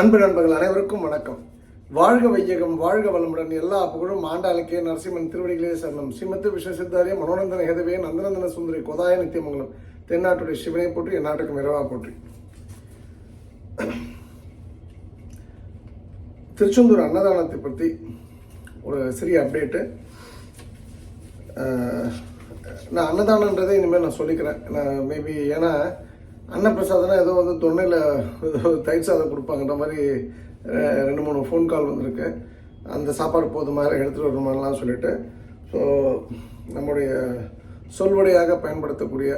அன்பு நண்பர்கள் அனைவருக்கும் வணக்கம். வாழ்க வையகம் வாழ்க வளமுடன் எல்லா புகழும் ஆண்டாளுக்கே நரசிம்மன் திருவடிகளே சரணம் சிம்மத்து விஸ்வசித்தாரிய மனோநந்தன ஹேதவே நந்தநந்தன சுந்தரி கோதாய நித்தியமங்கலம். தென்னாட்டுடைய சிவனை போற்றி எந்நாட்டுக்கும் இரவா போற்றி. திருச்செந்தூர் அன்னதானத்தை பற்றி ஒரு சிறிய அப்டேட்டு நான் அன்னதானன்றதை இனிமேல் நான் சொல்லிக்கிறேன். நான் மேபி ஏன்னா அன்னப்பிரசாதம்னா ஏதோ வந்து தொண்டையில் ஏதோ தயிர் சாதம் கொடுப்பாங்கன்ற மாதிரி ரெண்டு மூணு ஃபோன் கால் வந்திருக்கு. அந்த சாப்பாடு போதுமா? எடுத்துகிட்டு வரணுமாலாம் சொல்லிட்டு. ஸோ நம்முடைய சொல்வடையாக பயன்படுத்தக்கூடிய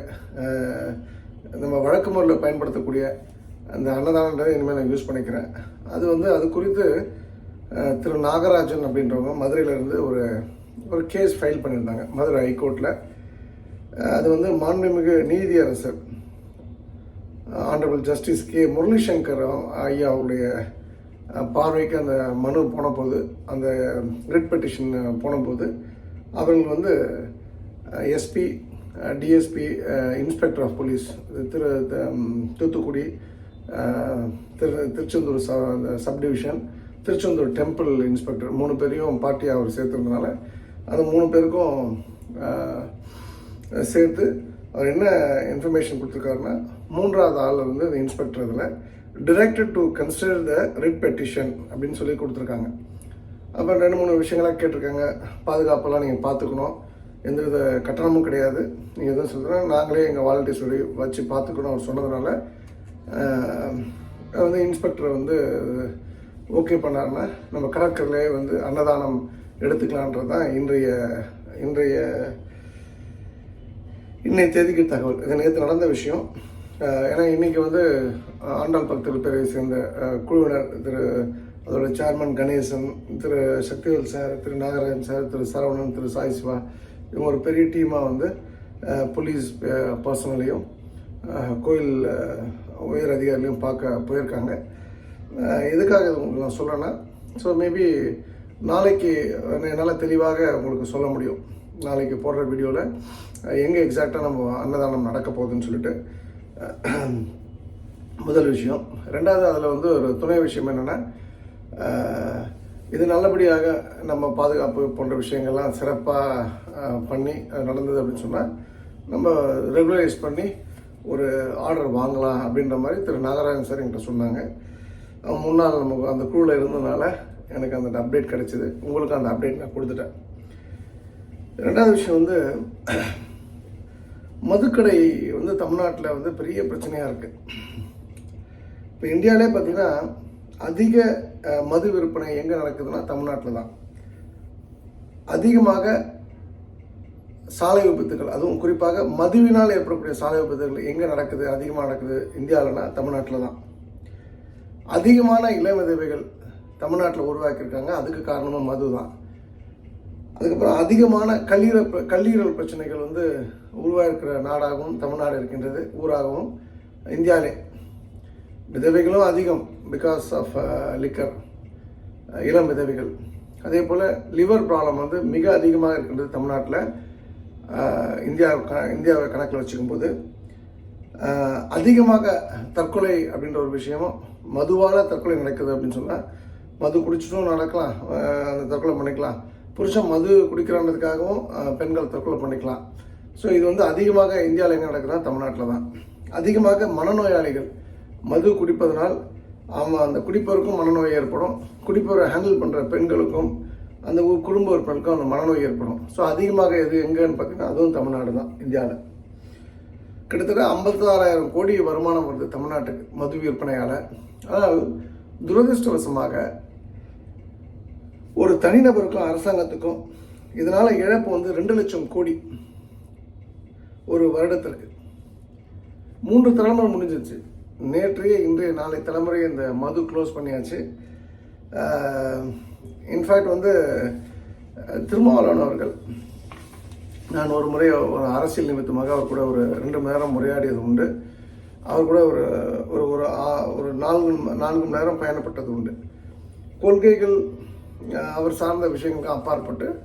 நம்ம வழக்கு முறையில் பயன்படுத்தக்கூடிய அந்த அன்னதானன்றதை இனிமேல் நான் யூஸ் பண்ணிக்கிறேன். அது வந்து அது குறித்து திரு நாகராஜன் அப்படின்றவங்க மதுரையிலேருந்து ஒரு ஒரு கேஸ் ஃபைல் பண்ணியிருந்தாங்க. மதுரை ஹைகோர்ட்டில் அது வந்து மாண்புமிகு நீதியரசர் ஆண்டபிள் ஜஸ்டிஸ் கே முரளிசங்கர் ஐயா அவருடைய பார்வைக்கு அந்த மனு போனபோது அந்த ரிட் பெட்டிஷன் போனபோது அவர்கள் வந்து SP DSP inspector of police திரு த- தூத்துக்குடி திரு Tiruchendur sub division Tiruchendur temple inspector மூணு பேரையும் பார்ட்டியாக அவர் சேர்த்துருந்தனால அந்த மூணு பேருக்கும் சேர்த்து அவர் என்ன இன்ஃபர்மேஷன் கொடுத்துருக்காருன்னா மூன்றாவது ஆள் வந்து அந்த இன்ஸ்பெக்டர் இதில். Directed to consider the writ petition அப்படின்னு சொல்லி கொடுத்துருக்காங்க. அப்புறம் ரெண்டு மூணு விஷயங்களாக கேட்டிருக்காங்க. பாதுகாப்பெல்லாம் நீங்கள் பார்த்துக்கணும். எந்தவித கட்டணமும் கிடையாது. நீங்கள் எதுவும் சொல்கிறோம் நாங்களே எங்கள் வாலண்டியர்ஸ் வச்சு பார்த்துக்கணும் அவர் சொன்னதுனால வந்து இன்ஸ்பெக்டர் வந்து ஓகே பண்ணாருன்னா நம்ம கடற்கரையிலே வந்து அன்னதானம் எடுத்துக்கலான்றது தான் இன்றைய இன்றைய இன்றைய தேதிக்கு தகவல். இது நேற்று நடந்த விஷயம். ஏன்னா இன்றைக்கி வந்து ஆண்டாள் பக்தர்கள் பேரை சேர்ந்த குழுவினர் திரு அதோட chairman Ganesan Thiru Sakthivel sir Thiru Nagarajan sir Thiru Saravanan Thiru Sai Siva இவங்க ஒரு பெரிய டீமாக வந்து போலீஸ் பர்சனலையும் கோயில் உயர் அதிகாரிகளையும் பார்க்க போயிருக்காங்க. எதுக்காக இது உங்களுக்கு நான் சொல்கிறேன்னா ஸோ மேபி நாளைக்கு என்னால் தெளிவாக உங்களுக்கு சொல்ல முடியும். நாளைக்கு போடுற வீடியோவில் எங்கே எக்ஸாக்டாக நம்ம அன்னதானம் நடக்க போகுதுன்னு சொல்லிட்டு முதல் விஷயம். ரெண்டாவது அதில் வந்து ஒரு துணை விஷயம் என்னென்னா இது நல்லபடியாக நம்ம பாதுகாப்பு போன்ற விஷயங்கள்லாம் சிறப்பாக பண்ணி அது நடந்தது அப்படின்னு சொன்னால் நம்ம ரெகுலரைஸ் பண்ணி ஒரு ஆர்டர் வாங்கலாம் அப்படின்ற மாதிரி திரு நாகராஜன் சார் என்கிட்ட சொன்னாங்க. அவங்க முன்னால் நமக்கு அந்த குழுவில் இருந்ததுனால எனக்கு அந்த அப்டேட் கிடைச்சிது. உங்களுக்கு அந்த அப்டேட் நான் கொடுத்துட்டேன். ரெண்டாவது விஷயம் வந்து மதுக்கடை வந்து தமிழ்நாட்டில் வந்து பெரிய பிரச்சனையாக இருக்குது இப்போ இந்தியாவிலே பார்த்திங்கன்னா அதிக மது விற்பனை எங்கே நடக்குதுன்னா தமிழ்நாட்டில் தான். அதிகமாக சாலை விபத்துகள் அதுவும் குறிப்பாக மதுவினால் ஏற்படக்கூடிய சாலை விபத்துகள் எங்கே நடக்குது அதிகமாக நடக்குது இந்தியாவிலனா தமிழ்நாட்டில் தான். அதிகமான இளம் விதவைகள் தமிழ்நாட்டில் உருவாக்கியிருக்காங்க அதுக்கு காரணமும் மது தான் அதுக்கப்புறம் அதிகமான கல்லீரல் கல்லீரல் பிரச்சனைகள் வந்து உருவாயிருக்கிற நாடாகவும் தமிழ்நாடு இருக்கின்றது ஊராகவும் இந்தியாவிலே விதவைகளும் அதிகம் பிகாஸ் ஆஃப் லிக்கர் இளம் விதவைகள். அதே போல் லிவர் ப்ராப்ளம் வந்து மிக அதிகமாக இருக்கின்றது தமிழ்நாட்டில் இந்தியா இந்தியாவை கணக்கில் வச்சுக்கும்போது. அதிகமாக தற்கொலை அப்படின்ற ஒரு விஷயமும் மதுவால் தற்கொலை நடக்குது அப்படின்னு சொன்னால் மது குடிச்சிட்டும் நடக்கலாம் அந்த தற்கொலை பண்ணிக்கலாம். புருஷன் மது குடிக்கிறான்றதுக்காகவும் பெண்கள் தற்கொலை பண்ணிக்கலாம். ஸோ இது வந்து அதிகமாக இந்தியாவில் எங்கே நடக்குதுன்னா தமிழ்நாட்டில் தான். அதிகமாக மனநோயாளிகள் மது குடிப்பதனால் அவன் அந்த குடிப்பவருக்கும் மனநோய் ஏற்படும். குடிப்பவரை ஹேண்டில் பண்ணுற பெண்களுக்கும் அந்த ஊர் குடும்ப உறுப்பினருக்கும் அந்த மனநோய் ஏற்படும். ஸோ அதிகமாக எது எங்கேன்னு பார்த்தீங்கன்னா அதுவும் தமிழ்நாடு தான் இந்தியாவில். கிட்டத்தட்ட ஐம்பத்தாறாயிரம் கோடி வருமானம் வருது தமிழ்நாட்டுக்கு மது விற்பனையால். ஆனால் துரதிருஷ்டவசமாக ஒரு தனிநபருக்கும் அரசாங்கத்துக்கும் இதனால் இழப்பு வந்து ரெண்டு லட்சம் கோடி ஒரு வருடத்திற்கு. மூன்று தலைமுறை முடிஞ்சிச்சு நேற்றைய இன்றைய நாளை தலைமுறை இந்த மது க்ளோஸ் பண்ணியாச்சு. இன்ஃபேக்ட் வந்து திருமாவளவன் அவர்கள் நான் ஒரு முறை ஒரு அரசியல் நிமித்தமாக அவர் கூட ஒரு ரெண்டு மணி நேரம் உரையாடியது உண்டு. அவர் கூட ஒரு ஒரு ஒரு நான்கு நான்கு மணி நேரம் பயணப்பட்டது உண்டு. கொள்கைகள் அவர் சார்ந்த விஷயங்களுக்கு அப்பாற்பட்டு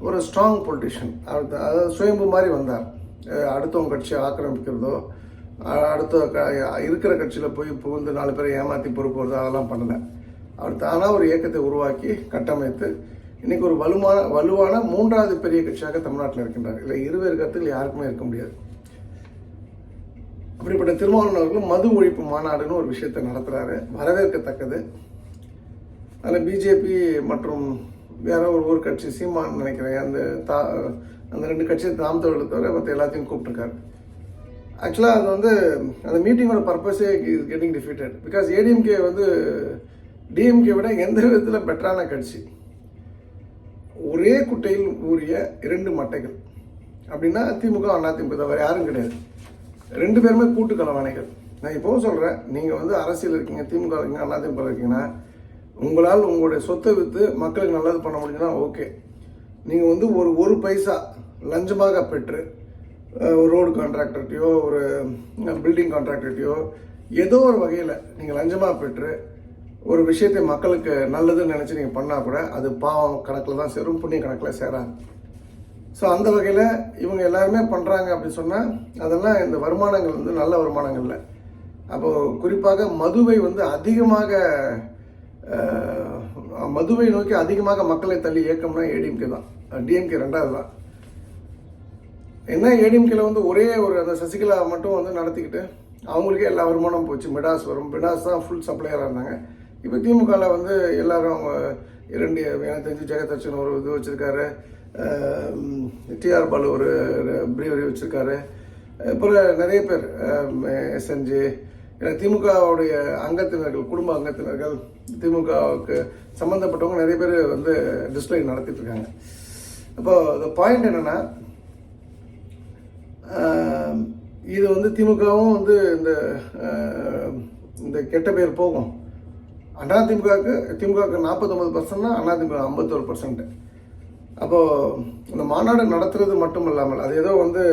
ஒரு ஸ்ட்ராங் பொலிட்டிஷியன் அதாவது சுயம்பு மாதிரி வந்தார். அடுத்தவங்க கட்சியை ஆக்கிரமிக்கிறதோ அடுத்த க- இருக்கிற கட்சியில் போய் புகுந்து நாலு பேரை ஏமாற்றி பொறுப்பு அதெல்லாம் பண்ணலை. அவர் தானாக ஒரு இயக்கத்தை உருவாக்கி கட்டமைத்து இன்றைக்கி ஒரு வலுவான வலுவான மூன்றாவது பெரிய கட்சியாக தமிழ்நாட்டில் இருக்கின்றார். இல்லை இருவேறு கருத்துக்கள் யாருக்குமே இருக்க முடியாது. அப்படிப்பட்ட திருமாவளவன் அவர்கள் மது ஒழிப்பு மாநாடுன்னு ஒரு விஷயத்தை நடத்துகிறாரு வரவேற்கத்தக்கது. அதில் பிஜேபி மற்றும் வேற ஒரு ஒரு கட்சி சீமான் நினைக்கிறேன். அந்த தா அந்த ரெண்டு கட்சியை தாம் தவிர தவிர மற்ற எல்லாத்தையும் கூப்பிட்டுருக்காரு. ஆக்சுவலாக அது வந்து அந்த மீட்டிங்கோட பர்பஸே is getting defeated because ADMK வந்து டிஎம்கே விட எந்த விதத்தில் பெட்டரான கட்சி? ஒரே குட்டையில் ஊறிய இரண்டு மட்டைகள். அப்படின்னா திமுக அதிமுக தவிர யாரும் கிடையாது. ரெண்டு பேருமே கூட்டு கலவாணிகள். நான் இப்போவும் சொல்கிறேன் நீங்கள் வந்து அரசியல் இருக்கீங்க திமுக இருக்கீங்க அதிமுக இருக்கீங்கன்னா உங்களால் உங்களுடைய சொத்தை விற்று மக்களுக்கு நல்லது பண்ண முடிஞ்சுன்னா ஓகே. நீங்கள் வந்து ஒரு ஒரு பைசா லஞ்சமாக பெற்று ஒரு ரோடு கான்ட்ராக்டர்கிட்டயோ ஒரு பில்டிங் கான்ட்ராக்டர்கிட்டையோ ஏதோ ஒரு வகையில் நீங்கள் லஞ்சமாக பெற்று ஒரு விஷயத்தை மக்களுக்கு நல்லதுன்னு நினச்சி நீங்கள் பண்ணால் கூட அது பாவம் கணக்கில் தான் சேரும் புண்ணிய கணக்கில் சேராது. ஸோ அந்த வகையில் இவங்க எல்லாருமே பண்ணுறாங்க அப்படின்னு சொன்னால் அதெல்லாம் இந்த வருமானங்கள் வந்து நல்ல வருமானங்கள் இல்லை அப்போது குறிப்பாக மதுவை வந்து அதிகமாக மதுவை நோக்கி அதிகமாக மக்களை தள்ளி இயக்கம்னா ஏடிஎம்கே தான். டிஎம்கே ரெண்டாவது தான் என்ன ஏடிஎம்கேல வந்து ஒரே ஒரு அந்த சசிகலா மட்டும் வந்து நடத்திக்கிட்டு அவங்களுக்கே எல்லா வருமானமும் போச்சு. மிடாஸ் வரும். மிடாஸ் தான் ஃபுல் சப்ளையராக இருந்தாங்க. இப்போ திமுகவில் வந்து எல்லாரும் அவங்க இரண்டு எனக்கு தெரிஞ்சு ஜெகதர்ஷன் ஒரு இது வச்சுருக்காரு. டிஆர் பாலு ஒரு பிரீவரி வச்சுருக்காரு. அப்புறம் நிறைய பேர் எஸ்என்ஜி திமுகவுடைய அங்கத்தினர்கள் குடும்ப அங்கத்தினர்கள் திமுகவுக்கு சம்மந்தப்பட்டவங்க நிறைய பேர் வந்து டிஸ்பிளே நடத்திட்டு இருக்காங்க அப்போ இந்த பாயிண்ட் என்னென்னா இது வந்து திமுகவும் வந்து இந்த இந்த கெட்ட பேர் போகும். அண்ணா திமுகவுக்கு திமுகவுக்கு நாற்பத்தொம்பது பர்சன்ட்னா அண்ணா திமுக ஐம்பத்தோரு பர்சன்ட் அப்போது இந்த மாநாடு நடத்துறது மட்டும் இல்லாமல் அது ஏதோ வந்து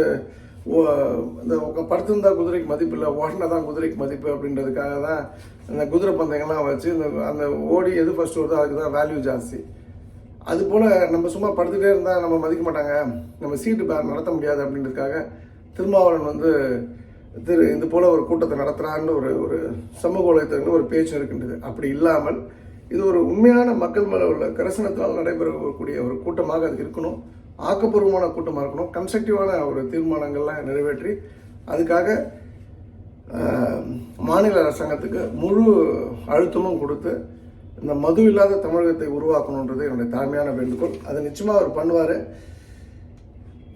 இந்த உக்க- படுத்திருந்தா குதிரைக்கு மதிப்பு இல்லை ஓடினா தான் குதிரைக்கு மதிப்பு அப்படின்றதுக்காக தான் இந்த குதிரை பந்தயங்கள்லாம் வச்சு இந்த அந்த ஓடி எது ஃபர்ஸ்ட் வருதோ அதுக்கு தான் வேல்யூ ஜாஸ்தி. அது போல் நம்ம சும்மா படுத்துட்டே இருந்தால் நம்ம மதிக்க மாட்டாங்க. நம்ம சீட்டு பேர் நடத்த முடியாது அப்படின்றதுக்காக திருமாவளவன் வந்து திரு இது போல் ஒரு கூட்டத்தை நடத்துகிறான்னு ஒரு ஒரு சமூக உலகத்திற்கு ஒரு பேச்சு இருக்கின்றது. அப்படி இல்லாமல் இது ஒரு உண்மையான மக்கள் மேலே உள்ள கரசனத்தால் நடைபெறக்கூடிய ஒரு கூட்டமாக அது இருக்கணும். ஆக்கப்பூர்வமான கூட்டமாக இருக்கணும். கன்ஸ்ட்ரக்டிவான ஒரு தீர்மானங்கள்லாம் நிறைவேற்றி அதுக்காக மாநில அரசாங்கத்துக்கு முழு அழுத்தமும் கொடுத்து இந்த மது இல்லாத தமிழகத்தை உருவாக்கணுன்றது என்னுடைய தாழ்மையான வேண்டுகோள். அது நிச்சயமாக அவர் பண்ணுவார்.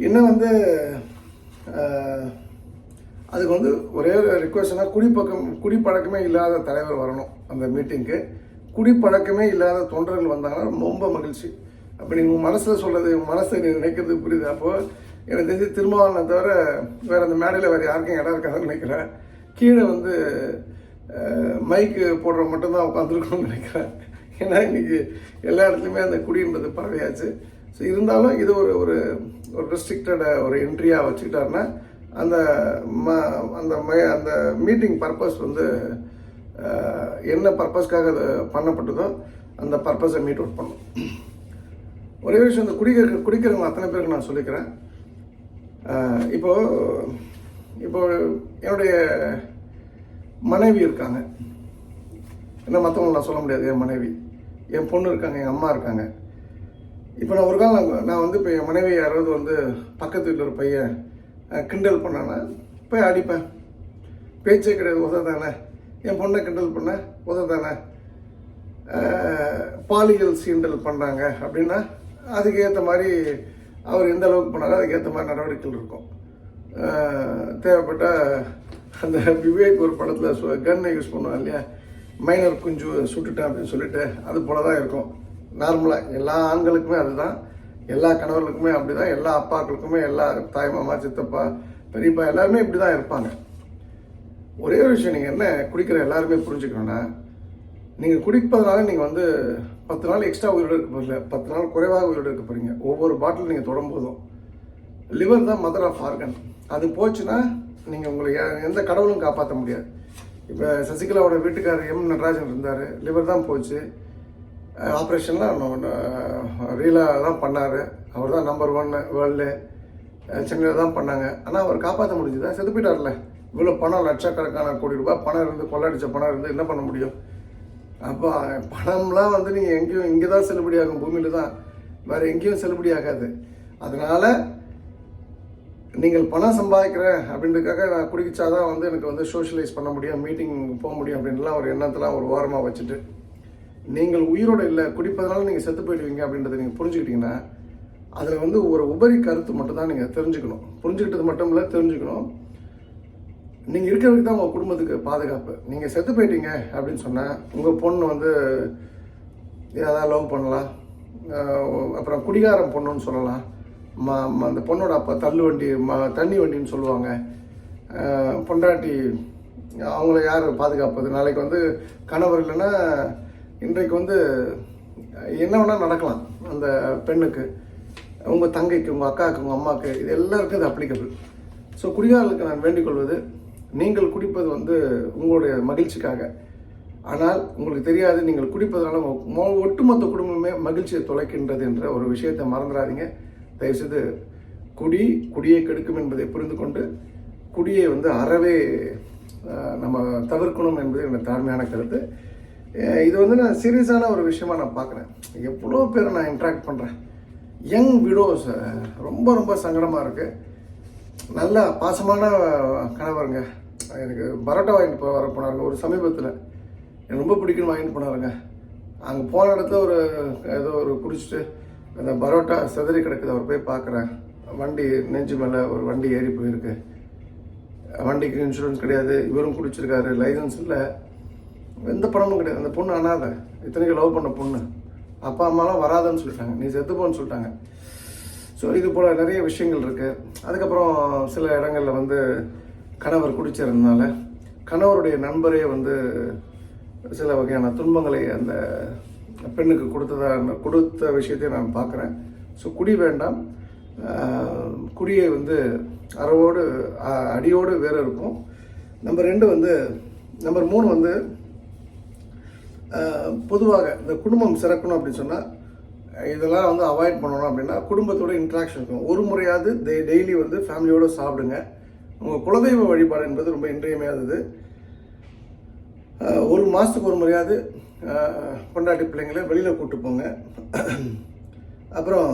இன்னும் வந்து அதுக்கு வந்து ஒரே ஒரு ரிக்வஸ்ட்னா குடிப்பக்கம் குடிப்பழக்கமே இல்லாத தலைவர் வரணும் அந்த மீட்டிங்க்கு குடிப்பழக்கமே இல்லாத தொண்டர்கள் வந்தாங்கன்னா ரொம்ப மகிழ்ச்சி. அப்போ நீங்கள் மனசில் சொல்கிறது மனசை நீ நினைக்கிறது புரியுது. அப்போது எனக்கு தெரிஞ்சு திருமாவளவனை தவிர வேறு அந்த மேடையில் வேறு யாருக்கும் இடம் இருக்காதுன்னு நினைக்கிறேன். கீழே வந்து மைக்கு போடுற மட்டும்தான் உட்காந்துருக்கணும்னு நினைக்கிறேன். ஏன்னா இன்றைக்கி எல்லா இடத்துலையுமே அந்த குடின்றது பரவையாச்சு. ஸோ இருந்தாலும் இது ஒரு ஒரு ஒரு ரெஸ்ட்ரிக்டட் ஒரு என்ட்ரியாக வச்சுக்கிட்டாருன்னா அந்த ம அந்த மை அந்த மீட்டிங் பர்பஸ் வந்து என்ன பர்பஸ்க்காக அது பண்ணப்பட்டதோ அந்த பர்பஸை மீட் அவுட் பண்ணும் ஒரே விஷயம் இந்த குடிக்கிற குடிக்கிறவங்க அத்தனை பேருக்கு நான் சொல்லிக்கிறேன். இப்போது இப்போ இப்போ என்னுடைய மனைவி இருக்காங்க. என்ன மற்றவங்க நான் சொல்ல முடியாது என் மனைவி. என் பொண்ணு இருக்காங்க என் அம்மா இருக்காங்க. இப்போ நான் ஒரு காலம் நான் நான் வந்து இப்போ என் மனைவி யாராவது வந்து பக்கத்து வீட்டில் ஒரு பையன் கிண்டல் பண்ணானா போய் அடிப்பேன். பேச்சே கிடையாது உத தானே என் பொண்ணை கிண்டல் பண்ண உத தானே பாலியல் சீண்டல் பண்ணுறாங்க அப்படின்னா அதுக்கு ஏற்ற மாதிரி அவர் எந்த அளவுக்கு பண்ணாரோ அதுக்கு ஏற்ற மாதிரி நடவடிக்கைகள் இருக்கும். தேவைப்பட்ட அந்த விவேக் ஒரு படத்தில் கன்னை யூஸ் பண்ணுவாங்க இல்லையா? மைனர் குஞ்சு சுட்டுட்டேன் அப்படின்னு சொல்லிட்டு அது போல தான் இருக்கும் நார்மலாக எல்லா ஆண்களுக்குமே அதுதான். எல்லா கணவர்களுக்குமே அப்படி தான் எல்லா அப்பாக்களுக்குமே எல்லா தாய் மாமா சித்தப்பா பெரியப்பா எல்லாருமே இப்படி தான் இருப்பாங்க. ஒரே ஒரு விஷயம் நீங்கள் என்ன குடிக்கிற எல்லாருமே புரிஞ்சுக்கணும்னா நீங்கள் குடிப்பதனால நீங்கள் வந்து பத்து நாள் எக்ஸ்ட்ரா உயிரோடு இருக்க போகிறீங்க பத்து நாள் குறைவாக உயிரோடு இருக்க போகிறீங்க ஒவ்வொரு பாட்டில் நீங்கள் தொடும்போதும். லிவர் தான் மதர் ஆஃப் ஆர்கன் அது போச்சுன்னா நீங்கள் உங்களை எ- எந்த கடவுளும் காப்பாற்ற முடியாது. இப்போ சசிகலாவோட வீட்டுக்காரர் எம் நடராஜன் இருந்தார். லிவர் தான் போச்சு. ஆப்ரேஷன்லாம் ரீலாலாம் பண்ணார். அவர் தான் நம்பர் ஒன் வேர்ல்டு சென்னையில் தான் பண்ணாங்க. ஆனால் அவர் காப்பாற்ற முடிஞ்சுதா? செத்து போயிட்டார்ல. இவ்வளோ பணம் லட்சக்கணக்கான கோடி ரூபாய் பணம் இருந்து கொள்ளடிச்ச பணம் இருந்து என்ன பண்ண முடியும்? அப்போ பணம்லாம் வந்து நீங்கள் எங்கேயும் இங்கே தான் செல்லுபடியாகும் பூமியில் தான். வேறு எங்கேயும் செல்லுபடி ஆகாது. அதனால் நீங்கள் பணம் சம்பாதிக்கிறேன் அப்படின்றதுக்காக நான் குடிச்சாதான் வந்து எனக்கு வந்து சோஷியலைஸ் பண்ண முடியும் மீட்டிங் போக முடியும் அப்படின்லாம் ஒரு எண்ணத்தெலாம் ஒரு ஓரமாக வச்சுட்டு. நீங்கள் உயிரோடு இல்லை குடிப்பதனால நீங்கள் செத்து போயிடுவீங்க அப்படின்றத நீங்கள் புரிஞ்சுக்கிட்டீங்கன்னா அதில் வந்து ஒரு உபரி கருத்து மட்டும் தான் நீங்கள் தெரிஞ்சுக்கணும். புரிஞ்சுக்கிட்டது மட்டும் இல்லை தெரிஞ்சுக்கணும். நீங்கள் இருக்கிறதுக்கு தான் உங்கள் குடும்பத்துக்கு பாதுகாப்பு. நீங்கள் செத்து போயிட்டீங்க அப்படின்னு சொன்னால் உங்கள் பொண்ணு வந்து ஏதாவது லவ் பண்ணலாம். அப்புறம் குடிகாரம் பொண்ணுன்னு சொல்லலாம். ம ம- அந்த பொண்ணோட அப்பா தள்ளு வண்டி ம தண்ணி வண்டின்னு சொல்லுவாங்க. பொண்டாட்டி அவங்கள யார் பாதுகாப்பது? நாளைக்கு வந்து கணவர் இல்லைன்னா இன்றைக்கு வந்து என்ன வேணால் நடக்கலாம் அந்த பெண்ணுக்கு. உங்கள் தங்கைக்கு உங்கள் அக்காவுக்கு உங்கள் அம்மாவுக்கு இது எல்லாருக்கும் இது அப்ளிகபிள் ஸோ குடிகாரர்களுக்கு நான் வேண்டிக் கொள்வது நீங்கள் குடிப்பது வந்து உங்களுடைய மகிழ்ச்சிக்காக. ஆனால் உங்களுக்கு தெரியாது நீங்கள் குடிப்பதனால ஒட்டுமொத்த குடும்பமே மகிழ்ச்சியை தொலைக்கின்றது என்ற ஒரு விஷயத்தை மறந்துடாதீங்க. தயவுசெய்து குடி குடியை கெடுக்கும் என்பதை புரிந்து கொண்டு குடியை வந்து அறவே நம்ம தவிர்க்கணும் என்பது என்னோட தாழ்மையான கருத்து. இது வந்து நான் சீரியஸான ஒரு விஷயமா நான் பார்க்குறேன் எவ்வளோ பேரை நான் இன்ட்ராக்ட் பண்ணுறேன் யங் விடோஸ் ரொம்ப ரொம்ப சங்கடமாக இருக்குது நல்ல பாசமான கணவருங்க. எனக்கு பரோட்டா வாங்கிட்டு போ வர போனாருங்க. ஒரு சமீபத்தில். எனக்கு ரொம்ப பிடிக்குன்னு வாங்கிட்டு போனாருங்க. அங்கே போன இடத்துல ஒரு ஏதோ ஒரு குடிச்சிட்டு அந்த பரோட்டா செதறி கிடக்குது. அவர் போய் பார்க்குறேன் வண்டி நெஞ்சு மேலே ஒரு வண்டி ஏறி போயிருக்கு. வண்டிக்கு இன்சூரன்ஸ் கிடையாது. இவரும் குடிச்சிருக்காரு. லைசன்ஸ் இல்லை. எந்த பணமும் கிடையாது. அந்த பொண்ணு அனாதை. இத்தனைக்கு லவ் பண்ண பொண்ணு. அப்பா அம்மாலாம் வராதுன்னு சொல்லிட்டாங்க. நீ செத்துப்போன்னு சொல்லிட்டாங்க. ஸோ இது போல் நிறைய விஷயங்கள் இருக்குது அதுக்கப்புறம் சில இடங்களில் வந்து கணவர் குடிச்சிருந்தனால கணவருடைய நண்பரே வந்து சில வகையான துன்பங்களை அந்த பெண்ணுக்கு கொடுத்ததா கொடுத்த விஷயத்தை நான் பார்க்குறேன் ஸோ குடி வேண்டாம். குடியை வந்து அறவோடு அடியோடு வேறு இருக்கும். நம்பர் ரெண்டு வந்து நம்பர் மூணு வந்து பொதுவாக இந்த குடும்பம் சிறக்கணும் அப்படின்னு சொன்னால் இதெல்லாம் வந்து அவாய்ட் பண்ணணும் அப்படின்னா குடும்பத்தோட இன்ட்ராக்ஷன் இருக்கும் ஒரு முறையாவது டெ டெய்லி வந்து ஃபேமிலியோடு சாப்பிடுங்க. உங்கள் குலதெய்வ வழிபாடு என்பது ரொம்ப இன்றியமையாதது. ஒரு மாதத்துக்கு ஒரு முறையாவது கொண்டாட்டி பொண்டாட்டி பிள்ளைங்களை வெளியில் கூப்பிட்டு போங்க. அப்புறம்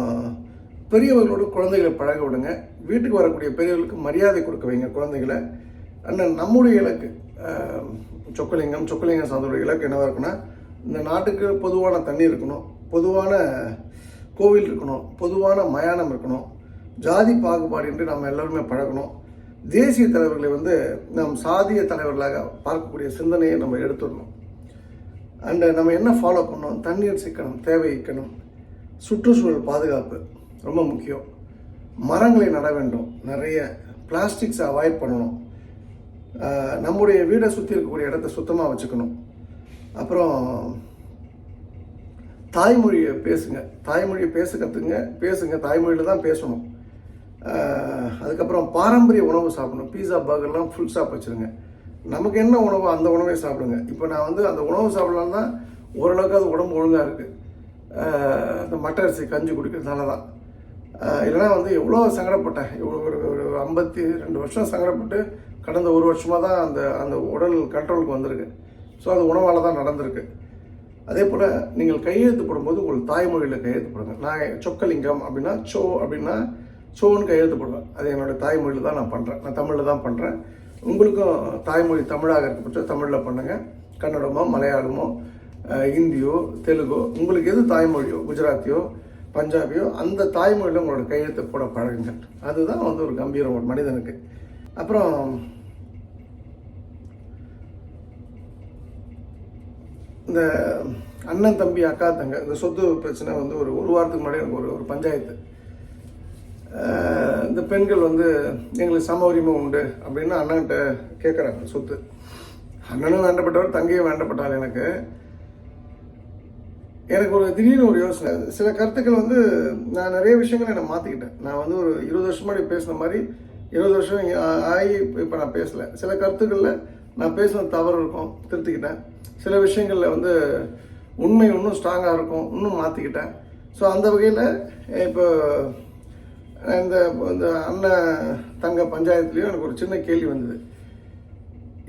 பெரியவர்களோட குழந்தைகளை பழக விடுங்க. வீட்டுக்கு வரக்கூடிய பெரியவர்களுக்கு மரியாதை கொடுக்க வைங்க குழந்தைகளை. அண்ணன் நம்முடைய இலக்கு சொக்கலிங்கம் சொக்கலிங்கம் சார்ந்தோட இலக்கு என்னவாக இருக்குன்னா இந்த நாட்டுக்கு பொதுவான தண்ணி இருக்கணும். பொதுவான கோவில் இருக்கணும் பொதுவான மயானம் இருக்கணும் ஜாதி பாகுபாடின்றி நம்ம எல்லாருமே பழகணும். தேசிய தலைவர்களை வந்து நம் சாதிய தலைவர்களாக பார்க்கக்கூடிய சிந்தனையை நம்ம எடுத்துடணும். அண்டு நம்ம என்ன ஃபாலோ பண்ணோம் தண்ணீர் சிக்கனம் தேவை இக்கணும். சுற்றுச்சூழல் பாதுகாப்பு ரொம்ப முக்கியம். மரங்களை நட வேண்டும். நிறைய பிளாஸ்டிக்ஸை அவாய்ட் பண்ணணும். நம்முடைய வீடை சுற்றி இருக்கக்கூடிய இடத்த சுத்தமாக வச்சுக்கணும். அப்புறம் தாய்மொழியை பேசுங்க. தாய்மொழியை பேச கற்றுங்க பேசுங்க. தாய்மொழியில் தான் பேசணும். அதுக்கப்புறம் பாரம்பரிய உணவு சாப்பிடணும். பீஸா பர்கர்லாம் ஃபுல் ஸ்டாப் வச்சுருங்க. நமக்கு என்ன உணவோ அந்த உணவே சாப்பிடுங்க. இப்போ நான் வந்து அந்த உணவு சாப்பிடலாம் தான் ஓரளவுக்கு அது உடம்பு ஒழுங்காக இருக்குது இந்த மட்டை அரிசி கஞ்சி குடிக்கிறதுனால தான். இல்லைனா இல்லைன்னா வந்து எவ்வளோ சங்கடப்பட்டேன். இவ்வளோ ஒரு ஒரு ஐம்பத்தி ரெண்டு வருஷம் சங்கடப்பட்டு கடந்த ஒரு வருஷமாக தான் அந்த அந்த உடல் கண்ட்ரோலுக்கு வந்திருக்கு. ஸோ அது உணவால் தான் நடந்திருக்கு. அதே போல் நீங்கள் கையெழுத்து போடும்போது உங்கள் தாய்மொழியில் கையெழுத்து போடுங்க. நான் சொக்கலிங்கம் அப்படின்னா சோ அப்படின்னா சோன்னு கையெழுத்து போடுவேன். அது என்னோடய தாய்மொழியில் தான் நான் பண்ணுறேன் நான் தமிழில் தான் பண்ணுறேன் உங்களுக்கும் தாய்மொழி தமிழாக இருக்க தமிழில் பண்ணுங்கள் கன்னடமோ மலையாளமோ ஹிந்தியோ தெலுங்கோ உங்களுக்கு எது தாய்மொழியோ குஜராத்தியோ பஞ்சாபியோ அந்த தாய்மொழியில் உங்களோட கையெழுத்து போட பழகுங்கள். அதுதான் வந்து ஒரு கம்பீரம் ஒரு மனிதனுக்கு. அப்புறம் இந்த அண்ணன் தம்பி அக்கா தங்க இந்த சொத்து பிரச்சனை வந்து ஒரு ஒரு வாரத்துக்கு முன்னாடி எனக்கு ஒரு ஒரு பஞ்சாயத்து. இந்த பெண்கள் வந்து எங்களுக்கு சம உரிமை உண்டு அப்படின்னு அண்ணன்கிட்ட கேட்குறாங்க சொத்து. அண்ணனும் வேண்டப்பட்டவர் தங்கையும் வேண்டப்பட்டார் எனக்கு. எனக்கு ஒரு திடீர்னு ஒரு யோசனை. சில கருத்துக்கள் வந்து நான் நிறைய விஷயங்களை என்னை மாற்றிக்கிட்டேன் நான் வந்து ஒரு இருபது வருஷம் முன்னாடி பேசின மாதிரி இருபது வருஷம் ஆகி இப்போ நான் பேசலை. சில கருத்துக்களில் நான் பேசின தவறு இருக்கும் திருத்திக்கிட்டேன். சில விஷயங்களில் வந்து உண்மை இன்னும் ஸ்ட்ராங்காக இருக்கும் இன்னும் மாற்றிக்கிட்டேன் ஸோ அந்த வகையில் இப்போ இந்த இந்த அண்ணன் தங்க பஞ்சாயத்துலேயும் எனக்கு ஒரு சின்ன கேள்வி வந்தது.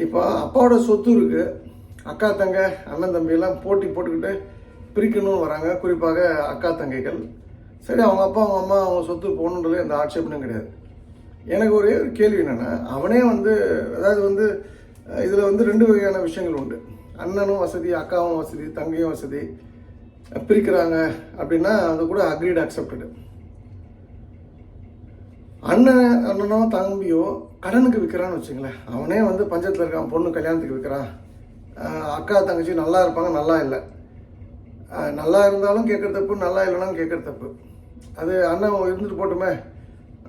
இப்போ அப்பாவோட சொத்து இருக்குது அக்கா தங்க அண்ணன் தம்பியெல்லாம் போட்டி போட்டுக்கிட்டு பிரிக்கணும்னு வராங்க. குறிப்பாக அக்கா தங்கைகள். சரி அவங்க அப்பா அவங்க அம்மா அவங்க சொத்து போகணுன்றது எந்த ஆட்சேபனும் கிடையாது. எனக்கு ஒரே ஒரு கேள்வி என்னென்னா அவனே வந்து அதாவது வந்து இதில் வந்து ரெண்டு வகையான விஷயங்கள் உண்டு. அண்ணனும் வசதி அக்காவும் வசதி தங்கையும் வசதி. பிரிக்கிறாங்க அப்படின்னா அது கூட அக்ரீட் அக்செப்டடு அண்ணன் அண்ணனோ தம்பியோ கடனுக்கு விற்கிறான்னு வச்சுங்களேன் அவனே வந்து பஞ்சத்தில் இருக்கான் பொண்ணு கல்யாணத்துக்கு விற்கிறான். அக்கா தங்கச்சி நல்லா இருப்பாங்க நல்லா இல்லை. நல்லா இருந்தாலும் கேட்குற தப்பு நல்லா இல்லைனாலும் கேட்குற தப்பு. அது அண்ணன் இருந்துட்டு போட்டுமே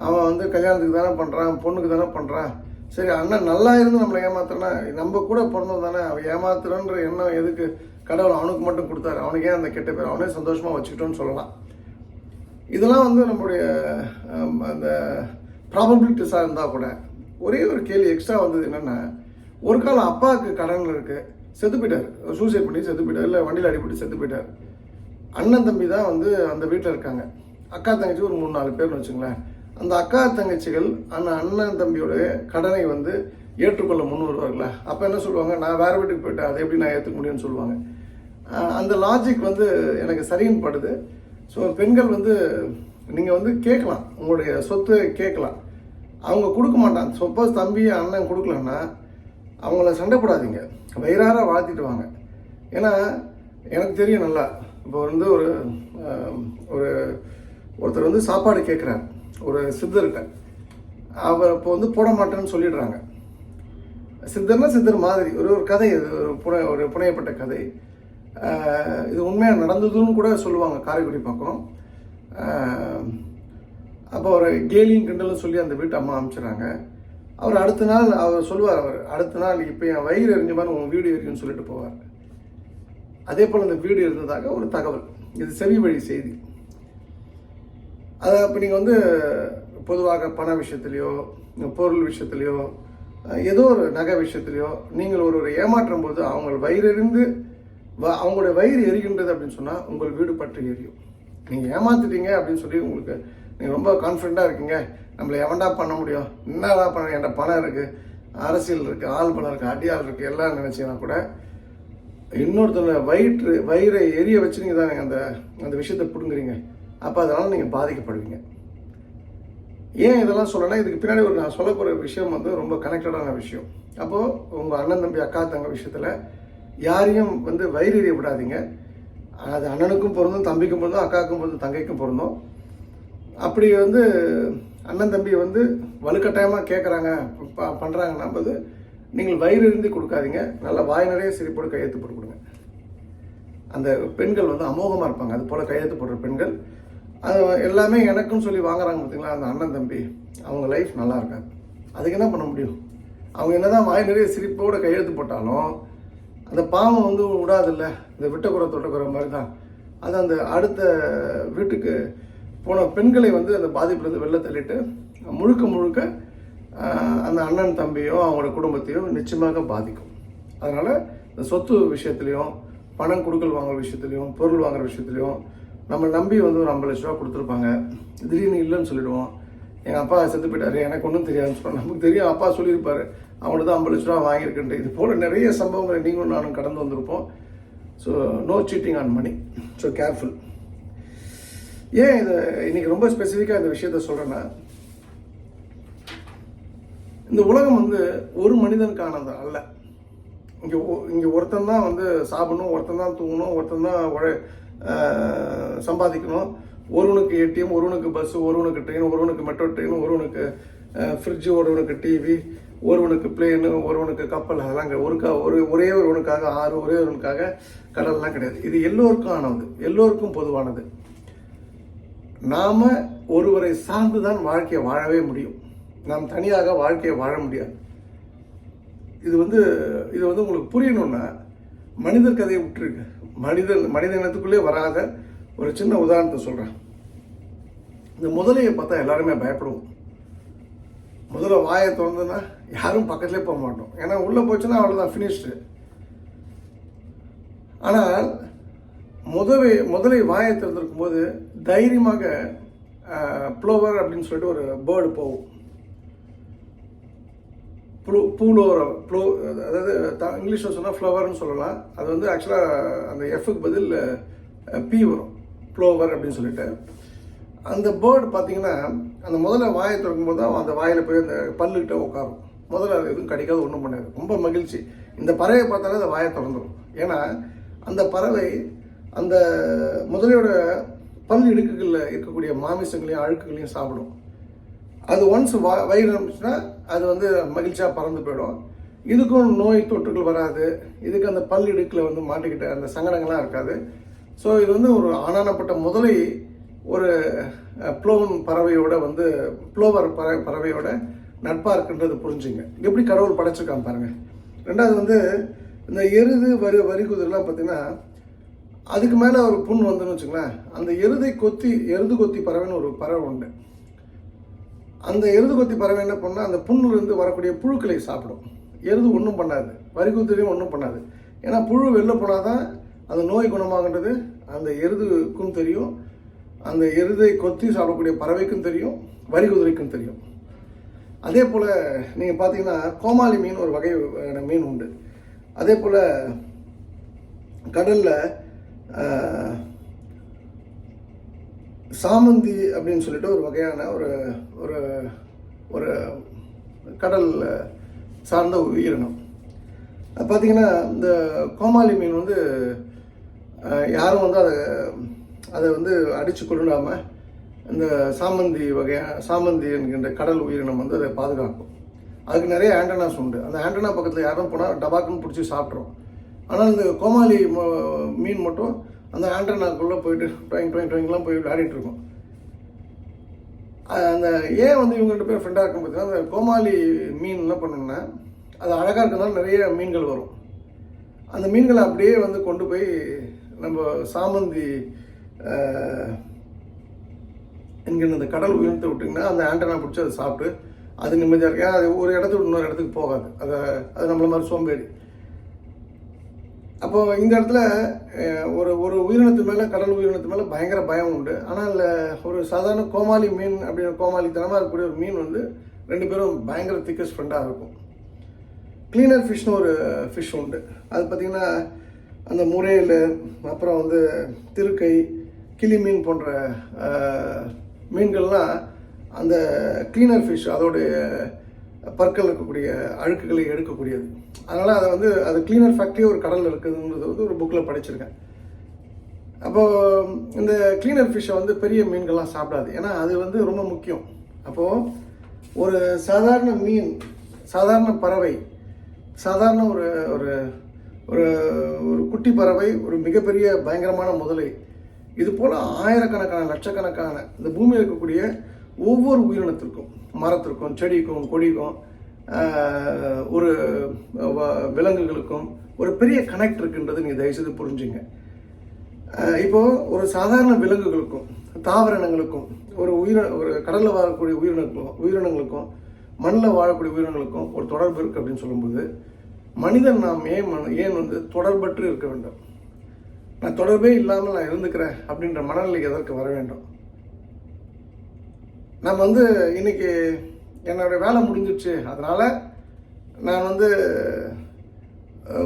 அவன் வந்து கல்யாணத்துக்கு தானே பண்ணுறான் பொண்ணுக்கு தானே பண்ணுறான் சரி அண்ணன் நல்லா இருந்து நம்மளை ஏமாத்துறனா நம்ம கூட பிறந்தோம் தானே அவன் ஏமாத்துறன்ற எண்ணம் எதுக்கு? கடவுள் அவனுக்கு மட்டும் கொடுத்தாரு. அவனுக்கே அந்த கெட்ட பேர் அவனே சந்தோஷமாக வச்சுக்கிட்டோன்னு சொல்லலாம். இதெல்லாம் வந்து நம்முடைய அந்த ப்ராபபிலிட்டிஸாக இருந்தால் கூட ஒரே ஒரு கேள்வி எக்ஸ்ட்ரா வந்தது என்னென்னா ஒரு காலம் அப்பாவுக்கு கடன் இருக்குது செத்து போயிட்டார் சூசைட் பண்ணி செத்து போயிட்டார் இல்லை வண்டியில் அடிபட்டு செத்து போயிட்டார் அண்ணன் தம்பி தான் வந்து அந்த வீட்டில் இருக்காங்க. அக்கா தங்கச்சி ஒரு மூணு நாலு பேர்னு வச்சுங்களேன். அந்த அக்கா தங்கச்சிகள் அந்த அண்ணன் தம்பியோட கடனை வந்து ஏற்றுக்கொள்ள முன் வருவார்களா அப்போ என்ன சொல்லுவாங்க? நான் வேறு வீட்டுக்கு போயிட்டேன் அதை எப்படி நான் ஏற்றுக்க முடியும்னு சொல்லுவாங்க. அந்த லாஜிக் வந்து எனக்கு சரின்னு படுது ஸோ பெண்கள் வந்து நீங்கள் வந்து கேட்கலாம். உங்களுடைய சொத்து கேட்கலாம். அவங்க கொடுக்க மாட்டாங்க. சப்போஸ் தம்பி அண்ணன் கொடுக்கலன்னா அவங்கள சண்டை போடாதீங்க. வயிறார வாழ்த்திட்டு வாங்க. ஏன்னா எனக்கு தெரியும் நல்லா. இப்போ வந்து ஒரு ஒரு ஒருத்தர் வந்து சாப்பாடு கேட்குறாரு. ஒரு சித்தர்கிட்ட அவர் இப்போ வந்து போட மாட்டேன்னு சொல்லிடுறாங்க. சித்தர்னா சித்தர் மாதிரி. ஒரு ஒரு கதை இது ஒரு புனை ஒரு புனையப்பட்ட கதை. இது உண்மையாக நடந்ததுன்னு கூட சொல்லுவாங்க காரைக்குடி பக்கம். அப்போ ஒரு கேலியும் கிண்டலும் சொல்லி அந்த வீட்டு அம்மா அனுப்பிச்சிடுறாங்க. அவர் அடுத்த நாள் அவர் சொல்லுவார் அவர் அடுத்த நாள் இப்போ என் வயிறு எரிஞ்ச மாதிரி உன் வீடு எரிக்குன்னு சொல்லிட்டு போவார். அதே போல் அந்த வீடு இருந்ததாக ஒரு தகவல். இது செவி வழி செய்தி. அதை இப்போ நீங்கள் வந்து பொதுவாக பண விஷயத்துலையோ பொருள் விஷயத்துலையோ ஏதோ ஒரு நகை விஷயத்துலையோ நீங்கள் ஒரு ஒரு ஏமாற்றும் போது அவங்க வயிறெறிந்து வ- அவங்களுடைய வயிறு எரிகின்றது அப்படின்னு சொன்னால் உங்கள் வீடு பற்றி எரியும். நீங்கள் ஏமாத்துட்டீங்க அப்படின்னு சொல்லி உங்களுக்கு நீங்கள் ரொம்ப கான்ஃபிடண்ட்டாக இருக்கீங்க. நம்மளை எவன்டா பண்ண முடியும்? என்னடா பண்ண என்கிட்ட பணம் இருக்குது அரசியல் இருக்குது ஆள் பணம் இருக்குது அடியாள் இருக்குது எல்லாம் நினச்சிங்கன்னா கூட இன்னொருத்தவங்க வயிற்று வயிறை எரிய வச்சு நீங்கள் தான் அந்த அந்த விஷயத்தை பிடுங்குறீங்க. அப்போ அதனால் நீங்கள் பாதிக்கப்படுவீங்க. ஏன் இதெல்லாம் சொல்லணும்னா இதுக்கு பின்னாடி ஒரு நான் சொல்லக்கூடிய விஷயம் வந்து ரொம்ப கனெக்டடான விஷயம். அப்போது உங்கள் அண்ணன் தம்பி அக்கா தங்க விஷயத்தில் யாரையும் வந்து வயிறு எறிய விடாதீங்க. அது அண்ணனுக்கும் பொருந்தும் தம்பிக்கும் பொருந்தும் அக்காவுக்கும் பொருந்தும் தங்கைக்கும் பொருந்தும். அப்படி வந்து அண்ணன் தம்பி வந்து வலுக்கட்டாயமாக கேட்குறாங்க ப பண்ணுறாங்கன்னா போது நீங்கள் வயிறு இருந்து கொடுக்காதீங்க. நல்லா வாய் நிறைய சிரிப்போடு கையெழுத்து போட்டு கொடுங்க. அந்த பெண்கள் வந்து அமோகமாக இருப்பாங்க. அது போல் கையெழுத்து போடுற பெண்கள் அது எல்லாமே எனக்குன்னு சொல்லி வாங்குறாங்க பார்த்தீங்களா அந்த அண்ணன் தம்பி. அவங்க லைஃப் நல்லா இருக்காது. அதுக்கு என்ன பண்ண முடியும்? அவங்க என்னதான் வாய் நிறைய சிரிப்போட கையெழுத்து போட்டாலும் அந்த பாவம் வந்து விடாதில்ல? இந்த விட்டக்குறை தொட்டக்குறை மாதிரி தான் அது அந்த அடுத்த வீட்டுக்கு போன பெண்களை வந்து அந்த பாதிப்புலேருந்து வெளில தள்ளிட்டு முழுக்க முழுக்க அந்த அண்ணன் தம்பியோ அவங்களோட குடும்பத்தையோ நிச்சயமாக பாதிக்கும். அதனால் இந்த சொத்து விஷயத்துலையும் பணம் கொடுக்கல் வாங்குற விஷயத்துலையும் பொருள் வாங்குற விஷயத்துலையும் நம்ம நம்பி வந்து ஒரு ஐம்பது லட்ச ரூபா கொடுத்துருப்பாங்க. திடீர்னு இல்லைன்னு சொல்லிடுவோம். எங்கள் அப்பா செத்து போயிட்டாரு. எனக்கு ஒன்றும் தெரியாதுன்னு சொன்னால் நமக்கு தெரியும் அப்பா சொல்லியிருப்பாரு. அவங்கள்ட்ட தான் ஐம்பது லட்ச ரூபா வாங்கியிருக்குன்ட்டு. இது போல் நிறைய சம்பவங்களை நீங்களும் நானும் கடந்து வந்திருப்போம். So no cheating on money so careful ஏன் இதை இன்னைக்கு ரொம்ப ஸ்பெசிஃபிக்காக இந்த விஷயத்த சொல்கிறேன்னா இந்த உலகம் வந்து ஒரு மனிதனுக்கானது அல்ல. இங்கே இங்கே ஒருத்தன் தான் வந்து சாப்பிடணும் ஒருத்தன் தான் தூங்கணும் ஒருத்தன் தான் உழை சம்பாதிக்கணும். ஒருவனுக்கு ஏடிஎம் ஒருவனுக்கு பஸ் ஒருவனுக்கு ட்ரெயின் ஒருவனுக்கு மெட்ரோ ட்ரெயின் ஒருவனுக்கு ஃப்ரிட்ஜு ஒருவனுக்கு டிவி ஒருவனுக்கு பிளேனு ஒருவனுக்கு கப்பல் அதெல்லாம் கிடையாது. ஒருக்கா ஒரு ஒரே ஒருவனுக்காக ஆறு ஒரே ஒருவனுக்காக கடல்லாம் கிடையாது. இது எல்லோருக்கும் ஆனது. எல்லோருக்கும் பொதுவானது. நாம் ஒருவரை சார்ந்து தான் வாழ்க்கையை வாழவே முடியும். நாம் தனியாக வாழ்க்கையை வாழ முடியாது. இது வந்து இது வந்து உங்களுக்கு புரியணும்னா மனிதர் கதையை விட்டுருக்கு மனிதன் மனித இனத்துக்குள்ளே வராத ஒரு சின்ன உதாரணத்தை சொல்கிறேன் இந்த முதலையை பார்த்தா எல்லாருமே பயப்படுவோம். முதல்ல வாயை திறந்துன்னா யாரும் பக்கத்துலேயே போக மாட்டோம். ஏன்னா உள்ளே போச்சுன்னா அவ்வளோதான் ஃபினிஷ்டு ஆனால் முதலை முதலை வாயை திறந்திருக்கும் போது தைரியமாக ப்ளோவர் அப்படின்னு சொல்லிட்டு ஒரு பேர்டு போகும். ப்ளூ பூலோர் ப்ளூ அதாவது த இங்கிலீஷில் சொன்னால் ஃப்ளவர்னு சொல்லலாம். அது வந்து ஆக்சுவலாக அந்த எஃப்க்கு பதில் பி வரும். ப்ளோவர் அப்படின்னு சொல்லிட்டு. அந்த பேர்டு பார்த்தீங்கன்னா அந்த முதல்ல வாயை திறக்கும்போது தான் அந்த வாயில் போய் அந்த பல்லுக்கிட்ட உட்காரும். முதல்ல அது எதுவும் கிடைக்காது ஒன்றும் பண்ணாது. ரொம்ப மகிழ்ச்சி. இந்த பறவையை பார்த்தாலே அந்த வாயை திறந்துடும் ஏன்னா அந்த பறவை அந்த முதலையோட பல் இடுக்குகளில் இருக்கக்கூடிய மாமிசங்களையும் அழுக்குகளையும் சாப்பிடும். அது ஒன்ஸ் வா வயிறு இருந்துச்சுன்னா அது வந்து மகிழ்ச்சியாக பறந்து போயிடும். இதுக்கும் நோய் தொற்றுகள் வராது. இதுக்கு அந்த பல் இடுக்கில் வந்து மாட்டிக்கிட்ட அந்த சங்கடங்கள்லாம் இருக்காது. ஸோ இது வந்து ஒரு ஆனானப்பட்ட முதலை ஒரு ப்ளோவன் பறவையோட வந்து ப்ளோவர் பறவை பறவையோட நட்பாக இருக்குன்றது புரிஞ்சுங்க. எப்படி கடவுள் படைச்சிருக்கான் பாருங்கள் ரெண்டாவது வந்து இந்த எருது வரி வரி குதிரெலாம் பார்த்தீங்கன்னா அதுக்கு மேலே ஒரு புண் வந்துன்னு வச்சுங்களேன். அந்த எருதை கொத்தி எருது கொத்தி பறவைன்னு ஒரு பறவை உண்டு. அந்த எருது கொத்தி பறவை என்ன பண்ணால் அந்த புண்ணுலேருந்து வரக்கூடிய புழுக்களை சாப்பிடும். எருது ஒன்றும் பண்ணாது. வரிகுதிரையும் ஒன்றும் பண்ணாது. ஏன்னா புழு வெளில போனால் தான் அந்த நோய் குணமாகின்றது அந்த எருதுக்கும் தெரியும். அந்த எருதை கொத்தி சாப்பிடக்கூடிய பறவைக்கும் தெரியும் வரி குதிரைக்கும் தெரியும். அதே போல் நீங்கள் பார்த்தீங்கன்னா கோமாளி மீன் ஒரு வகை மீன் உண்டு. அதே போல் கடலில் சாமந்தி அப்படின்னு சொல்லிட்டு ஒரு வகையான ஒரு ஒரு ஒரு கடல் சார்ந்த ஒரு உயிரினம். பார்த்திங்கன்னா பார்த்தீங்கன்னா இந்த கோமாளி மீன் வந்து யாரும் வந்து அதை அதை வந்து அடித்து கொள்ளாமல் இந்த சாமந்தி வகையான சாமந்தி என்கின்ற கடல் உயிரினம் வந்து அதை பாதுகாக்கும். அதுக்கு நிறைய ஆண்டனாஸ் உண்டு. அந்த ஆண்டனா பக்கத்தில் யாரும் போனால் டபாக்குன்னு பிடிச்சி சாப்பிட்ரும் ஆனால் இந்த கோமாளி ம- மீன் மட்டும் அந்த ஆண்டனாக்குள்ளே போயிட்டு ட்ராயிங் ட்ராயிங் ட்ராயிங்லாம் போய் விளையாடிட்டு இருக்கோம். அந்த ஏன் வந்து இவங்க ரெண்டு பேரும் ஃப்ரெண்டாக இருக்கும் பார்த்தீங்கன்னா அந்த கோமாளி மீன் என்ன பண்ணுன்னா அது அழகாக இருக்கிறதுனால நிறைய மீன்கள் வரும். அந்த மீன்களை அப்படியே வந்து கொண்டு போய் நம்ம சாமந்தி என்கிற அந்த கடல் உயர்த்து விட்டிங்கன்னா அந்த ஆண்டனா பிடிச்சி அதை சாப்பிட்டு அது நிம்மதியாக இருக்கு ஏன்னா அது ஒரு இடத்துக்கு இன்னொரு இடத்துக்கு போகாது. அதை அது நம்மள மாதிரி சோம்பேறி. அப்போ இந்த இடத்துல ஒரு ஒரு உயிரினத்து மேலே கடல் உயிரினத்து மேலே பயங்கர பயம் உண்டு. ஆனால் ஒரு சாதாரண கோமாளி மீன் அப்படின்னு கோமாளித்தனமாக இருக்கக்கூடிய ஒரு மீன் வந்து ரெண்டு பேரும் பயங்கர திக்கஸ்ட் ஃப்ரெண்டாக இருக்கும். கிளீனர் ஃபிஷ்னு ஒரு ஃபிஷ் உண்டு. அது பார்த்திங்கன்னா அந்த முறையில் அப்புறம் வந்து திருக்கை கிளி மீன் போன்ற மீன்கள்லாம் அந்த கிளீனர் ஃபிஷ் அதோடைய பற்கள் இருக்கக்கூடிய அழுக்குகளை எடுக்கக்கூடியது. அதனால் அதை வந்து அது க்ளீனர் ஃபேக்ட்ரி ஒரு கடலில் இருக்குதுன்றது வந்து ஒரு புக்கில் படிச்சிருக்கேன். அப்போது இந்த க்ளீனர் ஃபிஷ்ஷை வந்து பெரிய மீன்கள்லாம் சாப்பிடாது. ஏன்னா அது வந்து ரொம்ப முக்கியம். அப்போது ஒரு சாதாரண மீன் சாதாரண பறவை சாதாரண ஒரு ஒரு ஒரு ஒரு குட்டி பறவை ஒரு மிகப்பெரிய பயங்கரமான முதலை இது போல் ஆயிரக்கணக்கான லட்சக்கணக்கான இந்த பூமியில் இருக்கக்கூடிய ஒவ்வொரு உயிரினத்திற்கும் மரத்திற்கும் செடிக்கும் கொடிக்கும் ஒரு வ- விலங்குகளுக்கும் ஒரு பெரிய கனெக்ட் இருக்குன்றது நீங்கள் தயவுசெய்து புரிஞ்சுங்க. இப்போது ஒரு சாதாரண விலங்குகளுக்கும் தாவரங்களுக்கும் ஒரு உயிர ஒரு கடலில் வாழக்கூடிய உயிரினங்களுக்கும் உயிரினங்களுக்கும் மண்ணில் வாழக்கூடிய உயிரினங்களுக்கும் ஒரு தொடர்பு இருக்குது அப்படின்னு சொல்லும்போது மனிதன் நாம் ஏன் மன- ஏன் வந்து தொடர்பற்று இருக்க வேண்டும்? நான் தொடர்பே இல்லாமல் நான் இருந்துக்கிறேன் அப்படின்ற மனநிலை எதற்கு வர வேண்டும்? நம்ம வந்து இன்னைக்கு என்னோட வேலை முடிஞ்சிடுச்சு. அதனால் நான் வந்து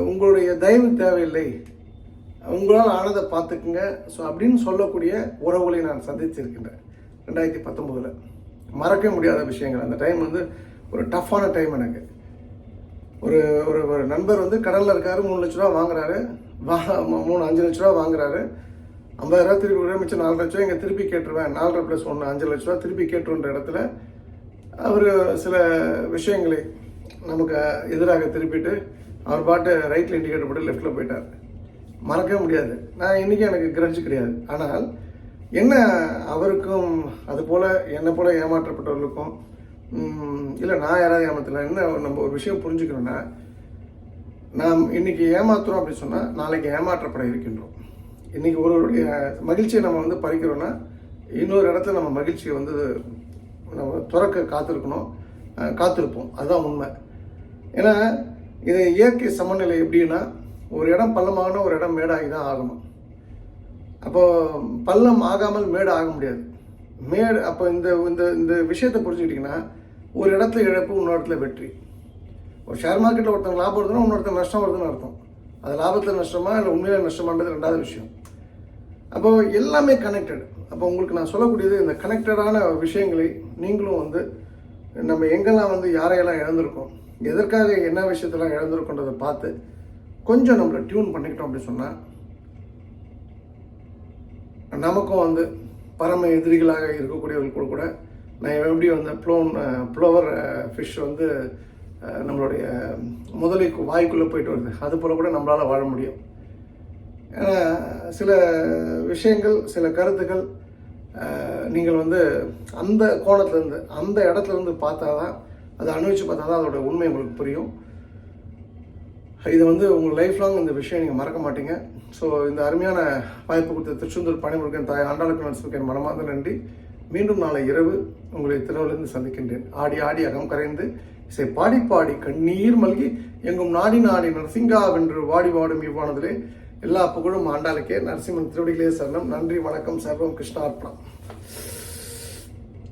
உங்களுடைய தயவு தேவையில்லை. உங்களால் ஆனதை பார்த்துக்குங்க. ஸோ அப்படின்னு சொல்லக்கூடிய உறவுகளை நான் சந்திச்சிருக்கின்றேன். ரெண்டாயிரத்தி பத்தொம்போதில் மறக்க முடியாத விஷயங்கள். அந்த டைம் வந்து ஒரு டஃப்பான டைம் எனக்கு. ஒரு ஒரு ஒரு நண்பர் வந்து கடலில் இருக்காரு மூணு லட்ச ரூபா வாங்குறாரு. வா மூணு அஞ்சு லட்ச ரூபா வாங்குறாரு. ஐம்பதாயிரரூவா திருப்பி விட மிச்சம் நாலு லட்சம் ரூபா இங்கே திருப்பி கேட்டுருவேன். நாலரை ப்ளஸ் ஒன்று அஞ்சு லட்ச ரூபா திருப்பி கேட்டுருன்ற இடத்துல அவர் சில விஷயங்களை நமக்கு எதிராக திருப்பிட்டு அவர் பாட்டு ரைட்டில் இண்டிகேட்டர் போட்டு லெஃப்ட்டில் போயிட்டார். மறக்கவே முடியாது. நான் இன்றைக்கி எனக்கு கிரட்ஜ் கிடையாது. ஆனால் என்ன அவருக்கும் அது போல் என்னை போல் ஏமாற்றப்பட்டவர்களுக்கும் இல்லை நான் யாராவது ஏமாத்தல என்ன நம்ம ஒரு விஷயம் புரிஞ்சுக்கணும்னா நாம் இன்னைக்கு ஏமாத்துறோம் அப்படின்னு சொன்னால் நாளைக்கு ஏமாற்றப்பட இருக்கின்றோம். இன்றைக்கி ஒருவருடைய மகிழ்ச்சியை நம்ம வந்து பறிக்கிறோன்னா இன்னொரு இடத்துல நம்ம மகிழ்ச்சியை வந்து நம்ம துறக்க காத்திருக்கணும் காத்திருப்போம். அதுதான் உண்மை. ஏன்னா இது இயற்கை சமநிலை எப்படின்னா ஒரு இடம் பள்ளமாகனா ஒரு இடம் மேடாகி தான் ஆகணும். அப்போ பள்ளம் ஆகாமல் மேடு ஆக முடியாது. மேடு அப்போ இந்த இந்த இந்த விஷயத்தை புரிஞ்சுக்கிட்டிங்கன்னா ஒரு இடத்துல இழப்பு இன்னொரு இடத்துல வெற்றி. ஒரு ஷேர் மார்க்கெட்டில் ஒருத்தவங்க லாபம் வருதுன்னா இன்னொருத்தங்க நஷ்டம் வருதுன்னு அர்த்தம். அது லாபத்தில் நஷ்டமா இல்லை உண்மையில நஷ்டமான்றது ரெண்டாவது விஷயம். அப்போ எல்லாமே கனெக்டட் அப்போ உங்களுக்கு நான் சொல்லக்கூடியது இந்த கனெக்டடான விஷயங்களை நீங்களும் வந்து நம்ம எங்கெல்லாம் வந்து யாரையெல்லாம் இழந்திருக்கோம் எதற்காக என்ன விஷயத்தெல்லாம் இழந்திருக்கோன்றதை பார்த்து கொஞ்சம் நம்மளை டியூன் பண்ணிக்கிட்டோம் அப்படின்னு சொன்னால் நமக்கும் வந்து பரம எதிரிகளாக இருக்கக்கூடியவர்கள் கூட நான் எப்படி வந்து ப்ளோன் ப்ளோவர் ஃபிஷ் வந்து நம்மளுடைய முதலை வாய்க்குள்ளே போயிட்டு வருது. அது போல் கூட நம்மளால் வாழ முடியும். சில விஷயங்கள் சில கருத்துக்கள் நீங்கள் வந்து அந்த கோணத்துலேருந்து அந்த இடத்துலேருந்து பார்த்தா தான் அதை அனுபவிச்சு பார்த்தா தான் அதோட உண்மை உங்களுக்கு புரியும். இது வந்து உங்கள் லைஃப் லாங் இந்த விஷயம் நீங்கள் மறக்க மாட்டீங்க. ஸோ இந்த அருமையான வாய்ப்பு கொடுத்த திருச்செந்தூர் பணிமுருகன் தாய் ஆண்டாளுக்கு நடிச்சிருக்கேன் மனமார்ந்த நன்றி. மீண்டும் நாளை இரவு உங்களை திருவிழிருந்து சந்திக்கின்றேன். ஆடி ஆடி அகம் கரைந்து இசை பாடி பாடி கண்ணீர் மல்கி எங்கும் நாடி நாடி நரசிங்கா வென்று வாடி வாடும் இவ்வானதிலே எல்லா புகழும் ஆண்டாளுக்கே. நரசிம்மன் திருவடிகளே சரணம். நன்றி வணக்கம். சர்வம் கிருஷ்ணார்ப்பணம்.